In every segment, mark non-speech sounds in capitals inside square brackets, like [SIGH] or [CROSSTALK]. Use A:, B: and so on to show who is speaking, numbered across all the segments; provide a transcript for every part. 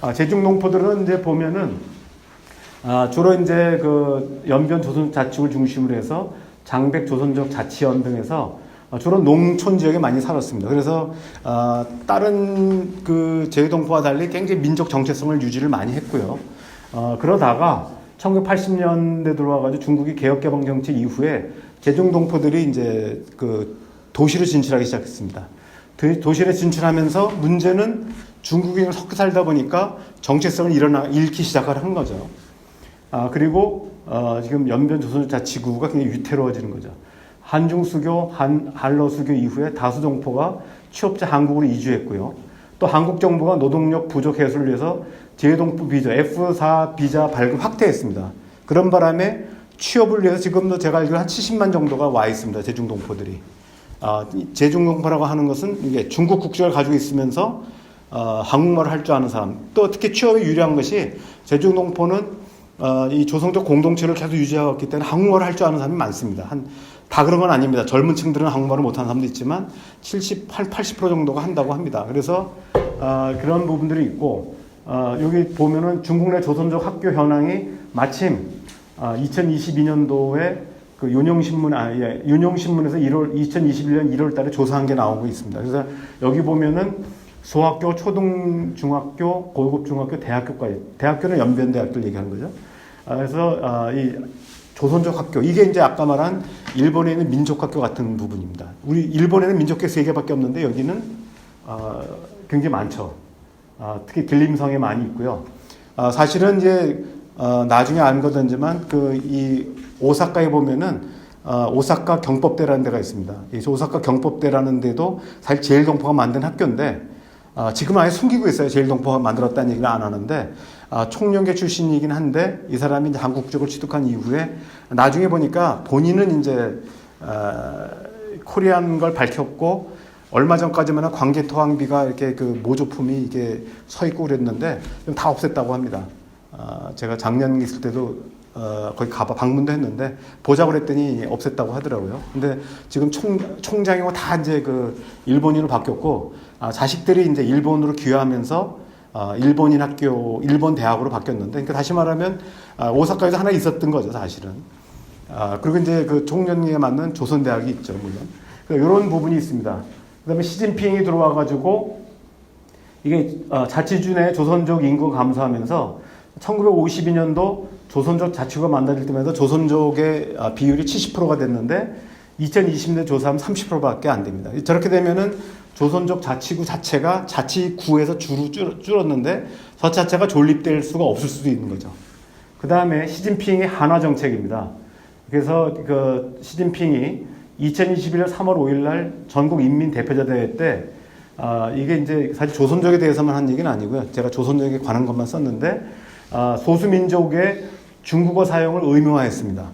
A: 아, 제중 농포들은 이제 보면은 아, 주로 이제 그 연변 조선 자축을 중심으로 해서 장백 조선족 자치원 등에서 아, 주로 농촌 지역에 많이 살았습니다. 그래서 아, 다른 그 제주동포와 달리 굉장히 민족 정체성을 유지를 많이 했고요. 어, 그러다가 1980년대 들어와가지고 중국이 개혁개방 정책 이후에 제중동포들이 이제 그 도시로 진출하기 시작했습니다. 도- 도시로 진출하면서 문제는 중국인을 섞여 살다 보니까 정체성을 일어나 잃기 시작을 한 거죠. 아 그리고 어, 지금 연변 조선 자치구가 굉장히 위태로워지는 거죠. 한중 수교, 한 한러 수교 이후에 다수 동포가 취업자 한국으로 이주했고요. 또 한국 정부가 노동력 부족 해소를 위해서 제동포 비자 F4 비자 발급 확대했습니다. 그런 바람에 취업을 위해서 지금도 제가 알기로 한 70만 정도가 와 있습니다. 제중 동포들이. 아, 동포라고 하는 것은 이게 중국 국적을 가지고 있으면서 어, 한국말을 할 줄 아는 사람. 또 특히 취업에 유리한 것이 제중 동포는 어, 이 조성적 공동체를 계속 유지하고 있기 때문에 한국말을 할 줄 아는 사람이 많습니다. 한, 다 그런 건 아닙니다. 젊은 층들은 한국말을 못하는 사람도 있지만 78, 80% 정도가 한다고 합니다. 그래서 어, 그런 부분들이 있고 어, 여기 보면은 중국 내 조선족 학교 현황이 마침 어, 2022년도에 그 윤용신문 아 예, 윤용신문에서 1월 2021년 1월 달에 조사한 게 나오고 있습니다. 그래서 여기 보면은 소학교, 초등, 중학교, 고급 중학교, 대학교까지 대학교는 연변 대학교를 얘기하는 거죠. 아, 그래서 아, 이 조선족 학교 이게 이제 아까 말한 일본에 있는 민족 학교 같은 부분입니다. 우리 일본에는 민족학교 세 개밖에 없는데 여기는 아, 굉장히 많죠. 아, 특히 길림성에 많이 있고요. 아, 사실은 이제 어, 나중에 안 거든지만 그 이 오사카에 보면은 어, 오사카 경법대라는 데가 있습니다. 이 오사카 경법대라는 데도 사실 제일동포가 만든 학교인데 아, 지금 아예 숨기고 있어요. 제일동포가 만들었다는 얘기를 안 하는데 아, 총련계 출신이긴 한데 이 사람이 이제 한국적을 취득한 이후에 나중에 보니까 본인은 이제 아, 코리안 걸 밝혔고 얼마 전까지만 관계 토항비가 이렇게 그 모조품이 이게 서 있고 그랬는데 다 없앴다고 합니다. 아, 제가 작년 있을 때도 어, 거기 가봐 방문도 했는데 보자고 그랬더니 없앴다고 하더라고요. 근데 지금 총 총장이고 다 이제 그 일본인으로 바뀌었고 아, 자식들이 이제 일본으로 귀화하면서 아, 일본인 학교, 일본 대학으로 바뀌었는데 그러니까 다시 말하면 아, 오사카에서 하나 있었던 거죠 사실은. 아, 그리고 이제 그 총련에 맞는 조선 대학이 있죠 물론. 그러니까 이런 부분이 있습니다. 그다음에 시진핑이 들어와가지고 이게 어, 자치주 내 조선족 인구가 감소하면서 1952년도 조선족 자치구가 만들어질 때마다 조선족의 아, 비율이 70%가 됐는데 2020년 조사하면 30%밖에 안 됩니다. 저렇게 되면은 조선족 자치구 자체가 자치구에서 주로 줄- 줄었는데 저 자체가 존립될 수가 없을 수도 있는 거죠. 그 다음에 시진핑의 한화 정책입니다. 그래서 그 시진핑이 2021년 3월 5일 날 전국 인민 대표자 대회 때 아, 이게 이제 사실 조선족에 대해서만 한 얘기는 아니고요. 제가 조선족에 관한 것만 썼는데 아, 소수민족의 중국어 사용을 의무화했습니다.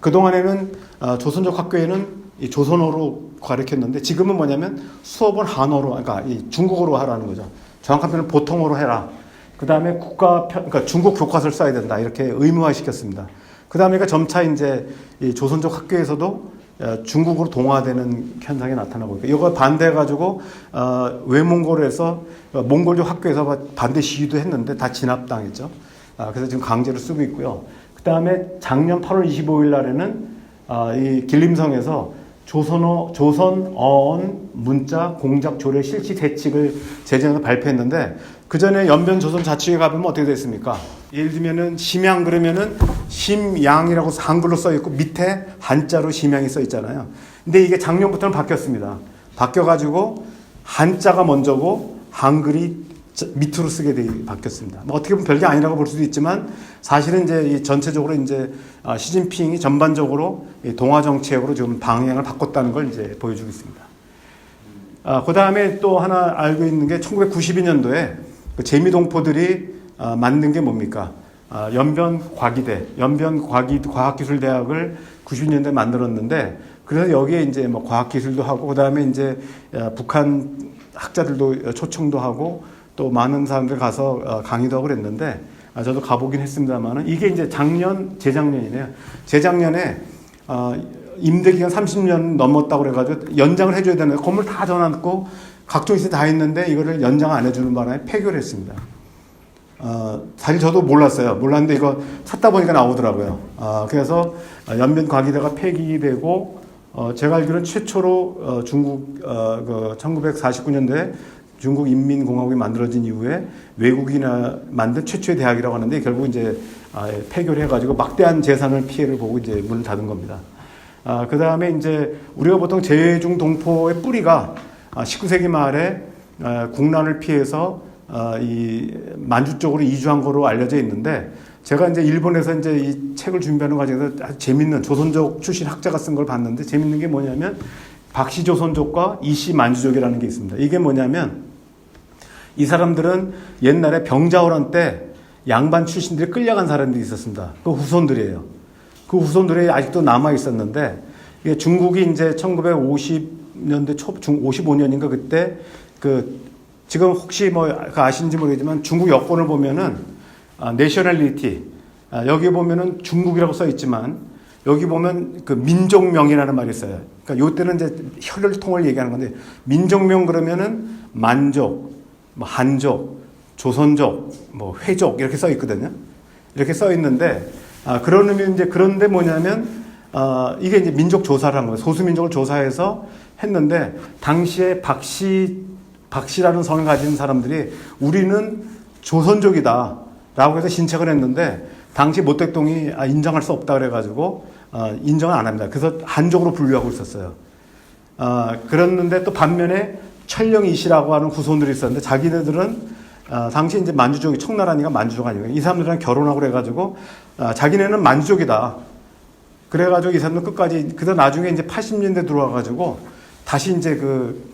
A: 그동안에는 어, 조선족 학교에는 이 조선어로 가르쳤는데 지금은 뭐냐면 수업은 한어로 그러니까 이 중국어로 하라는 거죠. 정확한 표현은 보통어로 해라. 그 다음에 국가 편, 그러니까 중국 교과서를 써야 된다 이렇게 의무화 시켰습니다. 그 다음에 점차 이제 이 조선족 학교에서도 어, 중국으로 동화되는 현상이 나타나고 있고 이거 반대해 가지고 어, 외몽골에서 어, 몽골족 학교에서 반대 시위도 했는데 다 진압당했죠. 아, 그래서 지금 강제로 쓰고 있고요. 그 다음에 작년 8월 25일 날에는 아, 이 길림성에서 조선어, 조선 어언 문자 공작 조례 실시 대칙을 제정해서 발표했는데 그 전에 연변 조선 자치회 가보면 어떻게 됐습니까? 예를 들면은 심양 그러면은 심양이라고 한글로 써 있고 밑에 한자로 심양이 써 있잖아요. 근데 이게 작년부터는 바뀌었습니다. 바뀌어가지고 한자가 먼저고 한글이 저- 밑으로 쓰게 돼 바뀌었습니다. 뭐 어떻게 보면 별게 아니라고 볼 수도 있지만 사실은 이제 이 전체적으로 이제 아, 시진핑이 전반적으로 이 동화 정책으로 지금 방향을 바꿨다는 걸 이제 보여주고 있습니다. 아, 그 다음에 또 하나 알고 있는 게 1992년도에 그 재미 동포들이 아, 만든 게 뭡니까? 아, 연변 과기대, 연변 과기 과학기술대학을 90년대 에 만들었는데 그래서 여기에 이제 뭐 과학기술도 하고 그 다음에 이제 아, 북한 학자들도 초청도 하고 또 많은 사람들 가서 어, 강의도 하고 그랬는데 아, 저도 가보긴 했습니다만은 이게 이제 작년 재작년이네요. 재작년에 어, 임대 기간 30년 넘었다고 그래가지고 연장을 해줘야 되는데 건물 다 전화놓고 각종 시세 다 했는데 이거를 연장 안 해주는 바람에 폐교를 했습니다. 어, 사실 저도 몰랐어요. 몰랐는데 이거 찾다 보니까 나오더라고요. 아, 그래서 연변 과기대가 폐기되고 어, 제가 알기로는 최초로 어, 중국 어, 그 1949년도에 중국 인민공화국이 만들어진 이후에 외국이나 만든 최초의 대학이라고 하는데 결국 이제 아, 예, 폐교를 해가지고 막대한 재산을 피해를 보고 이제 문을 닫은 겁니다. 아, 그 다음에 이제 우리가 보통 제중 동포의 뿌리가 아, 19세기 말에 아, 국난을 피해서 아, 이 만주 쪽으로 이주한 거로 알려져 있는데 제가 이제 일본에서 이제 이 책을 준비하는 과정에서 아주 재밌는 조선족 출신 학자가 쓴 걸 봤는데 재밌는 게 뭐냐면 박씨 조선족과 이씨 만주족이라는 게 있습니다. 이게 뭐냐면 이 사람들은 옛날에 병자호란 때 양반 출신들이 끌려간 사람들이 있었습니다. 그 후손들이에요. 그 후손들이 아직도 남아 있었는데 중국이 이제 1950 년대 초, 중 55년인가 그때 그 지금 혹시 뭐 아시는지 모르겠지만 중국 여권을 보면은 아, 내셔널리티 아, 여기 보면은 중국이라고 써 있지만 여기 보면 그 민족명이라는 말이 있어요. 그러니까 요때는 이제 혈혈통을 얘기하는 건데 민족명 그러면은 만족, 뭐 한족, 조선족, 뭐 회족 이렇게 써 있거든요. 이렇게 써 있는데 아, 그런 의미 이제 그런데 뭐냐면 아, 이게 이제 민족 조사를 한 거예요. 소수 민족을 조사해서 했는데 당시에 박씨 박씨라는 성을 가진 사람들이 우리는 조선족이다라고 해서 신청을 했는데 당시 모 대통령이 아, 인정할 수 없다 그래가지고 어, 인정을 안 합니다. 그래서 한족으로 분류하고 있었어요. 아, 그랬는데 또 반면에 철령이 씨라고 하는 후손들이 있었는데 자기네들은 아, 당시 이제 만주족이 청나라니까 만주족 아니에요. 이 사람들이랑 결혼하고 그래가지고 아, 자기네는 만주족이다. 그래가지고 이 사람들 끝까지 그래서 나중에 이제 80년대 들어와가지고 다시 이제 그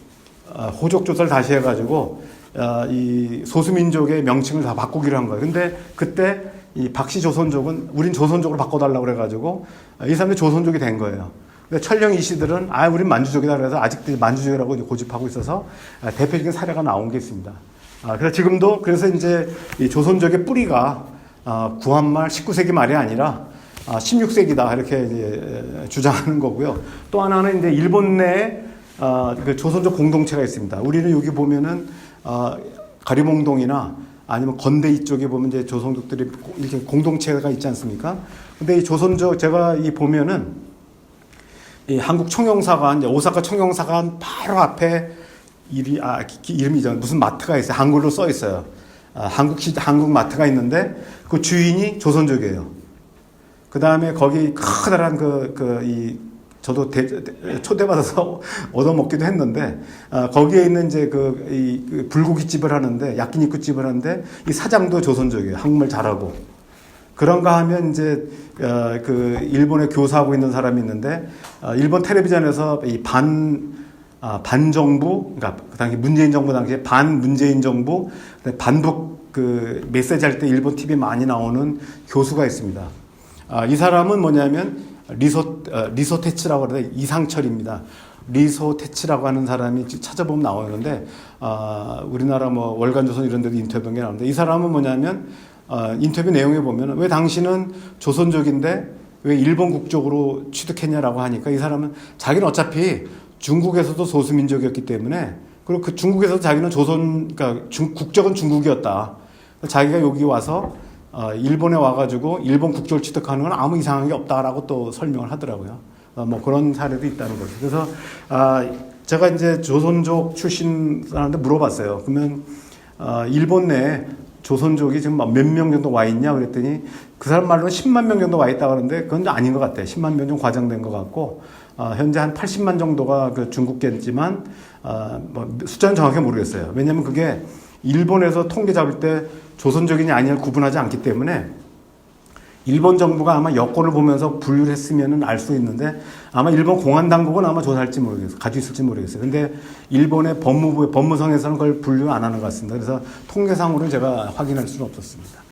A: 아, 호족 조사를 다시 해가지고 아, 이 소수민족의 명칭을 다 바꾸기로 한 거예요. 근데 그때 이 박씨 조선족은 우린 조선족으로 바꿔달라고 그래가지고 아, 이 사람들이 조선족이 된 거예요. 근데 철령 이씨들은 아 우린 만주족이다 그래서 아직도 만주족이라고 고집하고 있어서 아, 대표적인 사례가 나온 게 있습니다. 아, 그래서 지금도 그래서 이제 이 조선족의 뿌리가 아, 구한말 19세기 말이 아니라 아, 16세기다 이렇게 이제 주장하는 거고요. 또 하나는 이제 일본 내에 아, 그 조선족 공동체가 있습니다. 우리는 여기 보면은 아, 가리몽동이나 아니면 건대 이쪽에 보면 이제 조선족들이 이렇게 공동체가 있지 않습니까? 근데 이 조선족 제가 이 보면은 이 한국 청영사관 이제 오사카 청영사관 바로 앞에 이리 아 기- 이름이죠 무슨 마트가 있어요 한글로 써 있어요 아, 한국 시 한국 마트가 있는데 그 주인이 조선족이에요 그 다음에 거기 커다란 그 그 이 저도 대- 대- 초대받아서 [LAUGHS] 얻어먹기도 했는데 아, 거기에 있는 이제 그, 이, 그 불고기 집을 하는데 야끼니쿠 집을 하는데 이 사장도 조선족이에요 한국말 잘하고 그런가 하면 이제 어, 그 일본에 교사하고 있는 사람이 있는데 어, 일본 텔레비전에서 이반 아, 반정부 그러니까 그 당시 문재인 정부 당시에 반 문재인 정부 반북 그 메시지 할 때 일본 TV 많이 나오는 교수가 있습니다. 아, 이 사람은 뭐냐면 리소 어, 리소테츠라고 하는데 이상철입니다. 리소테츠라고 하는 사람이 찾아보면 나오는데 아, 우리나라 뭐 월간조선 이런 데도 인터뷰한 게 나오는데 이 사람은 뭐냐면 어, 인터뷰 내용에 보면 왜 당신은 조선족인데 왜 일본 국적으로 취득했냐라고 하니까 이 사람은 자기는 어차피 중국에서도 소수민족이었기 때문에 그리고 그 중국에서 자기는 조선 그러니까 중, 국적은 중국이었다. 자기가 여기 와서 어, 일본에 와가지고 일본 국적을 취득하는 건 아무 이상한 게 없다라고 또 설명을 하더라고요. 어, 뭐 그런 사례도 있다는 거죠. 그래서 아, 제가 이제 조선족 출신 사람한테 물어봤어요. 그러면 어, 일본 내에 조선족이 지금 몇 명 정도 와 있냐 그랬더니 그 사람 말로는 10만 명 정도 와 있다 그러는데 그건 아닌 것 같아요. 10만 명 좀 과장된 것 같고 어, 현재 한 80만 정도가 그 중국계지만 어, 뭐 숫자는 정확히 모르겠어요. 왜냐하면 그게 일본에서 통계 잡을 때 조선족이냐 아니냐를 구분하지 않기 때문에 일본 정부가 아마 여권을 보면서 분류를 했으면 알 수 있는데 아마 일본 공안 당국은 아마 조사할지 모르겠어요. 가지고 있을지 모르겠어요. 근데 일본의 법무부 법무성에서는 그걸 분류 안 하는 것 같습니다. 그래서 통계상으로는 제가 확인할 수는 없었습니다.